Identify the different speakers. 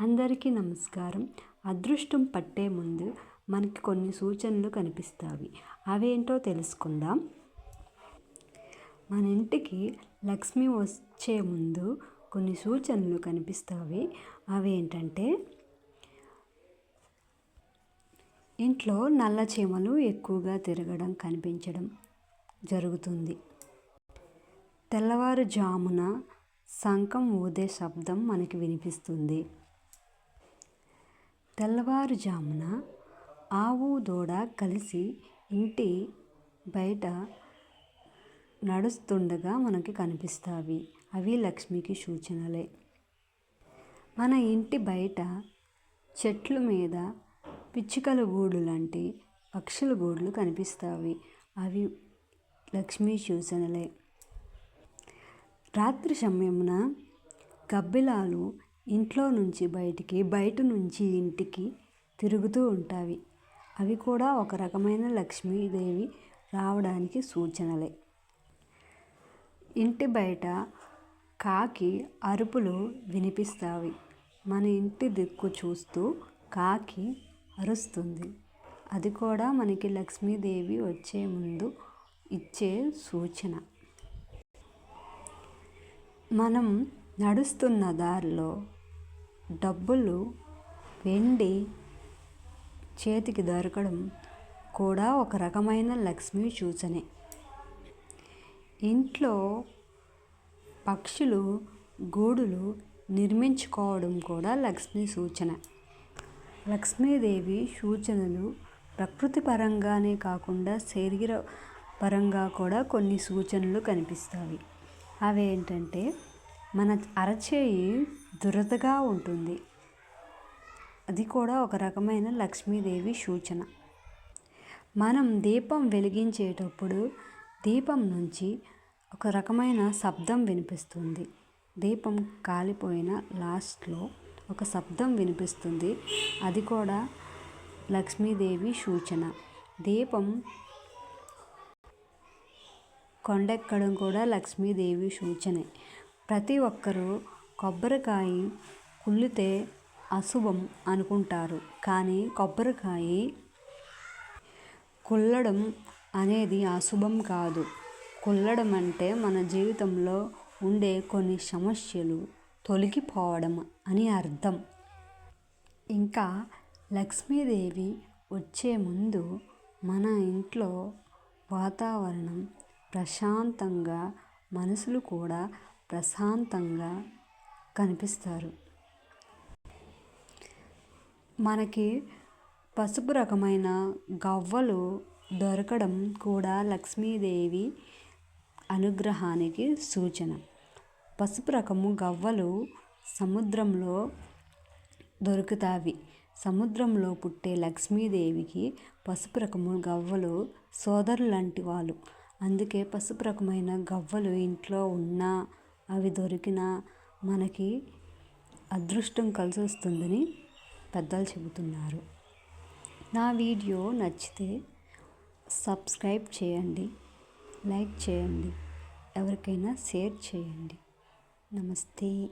Speaker 1: అందరికీ నమస్కారం. అదృష్టం పట్టే ముందు మనకి కొన్ని సూచనలు కనిపిస్తాయి. అవేంటో తెలుసుకుందాం. మన ఇంటికి లక్ష్మి వచ్చే ముందు కొన్ని సూచనలు కనిపిస్తాయి. అవేంటంటే ఇంట్లో నల్ల చీమలు ఎక్కువగా తిరగడం కనిపించడం జరుగుతుంది. తెల్లవారుజామున శంఖం ఊదే శబ్దం మనకి వినిపిస్తుంది. తెల్లవారుజామున ఆవు దూడ కలిసి ఇంటి బయట నడుస్తుండగా మనకి కనిపిస్తాయి అవి లక్ష్మికి సూచనలే. మన ఇంటి బయట చెట్ల మీద పిచ్చుకల గూడు లాంటి పక్షుల గూడులు కనిపిస్తాయి అవి లక్ష్మీ సూచనలే. రాత్రి సమయమున గబ్బిలాలు ఇంట్లో నుంచి బయటికి బయట నుంచి ఇంటికి తిరుగుతూ ఉంటాయి అవి కూడా ఒక రకమైన లక్ష్మీదేవి రావడానికి సూచనలే. ఇంటి బయట కాకి అరుపులు వినిపిస్తాయి మన ఇంటి దిక్కు చూస్తూ కాకి అరుస్తుంది. అది కూడా మనకి లక్ష్మీదేవి వచ్చే ముందు ఇచ్చే సూచన. మనం నడుస్తున్న దారిలో డబ్బులు వెండి చేతికి దొరకడం కూడా ఒక రకమైన లక్ష్మీ సూచనే. ఇంట్లో పక్షులు గూడులు నిర్మించుకోవడం కూడా లక్ష్మీ సూచన. లక్ష్మీదేవి సూచనలు ప్రకృతి పరంగానే కాకుండా శరీర పరంగా కూడా కొన్ని సూచనలు కనిపిస్తాయి. అవేంటంటే మన అరచేయి దురదగా ఉంటుంది. అది కూడా ఒక రకమైన లక్ష్మీదేవి సూచన. మనం దీపం వెలిగించేటప్పుడు దీపం నుంచి ఒక రకమైన శబ్దం వినిపిస్తుంది. దీపం కాలిపోయిన లాస్ట్లో ఒక శబ్దం వినిపిస్తుంది. అది కూడా లక్ష్మీదేవి సూచన. దీపం కొండెక్కడం కూడా లక్ష్మీదేవి సూచనే. ప్రతి ఒక్కరూ కొబ్బరికాయ కుళ్ళితే అశుభం అనుకుంటారు. కానీ కొబ్బరికాయ కుళ్ళడం అనేది అశుభం కాదు. కుళ్ళడం అంటే మన జీవితంలో ఉండే కొన్ని సమస్యలు తొలగిపోవడం అని అర్థం. ఇంకా లక్ష్మీదేవి వచ్చే ముందు మన ఇంట్లో వాతావరణం ప్రశాంతంగా మనసులు కూడా ప్రశాంతంగా కనిపిస్తారు. మనకి పసుపు రకమైన గవ్వలు దొరకడం కూడా లక్ష్మీదేవి అనుగ్రహానికి సూచన. పసుపు రకము గవ్వలు సముద్రంలో దొరుకుతాయి సముద్రంలో పుట్టే లక్ష్మీదేవికి పసుపు రకము గవ్వలు సోదరులాంటి వాళ్ళు. అందుకే పసుపు రకమైన గవ్వలు ఇంట్లో ఉన్నా అవి దొరికినా మనకి అదృష్టం కలిసి వస్తుందని పెద్దలు చెబుతున్నారు. నా వీడియో నచ్చితే సబ్స్క్రైబ్ చేయండి లైక్ చేయండి ఎవరికైనా షేర్ చేయండి. నమస్తే.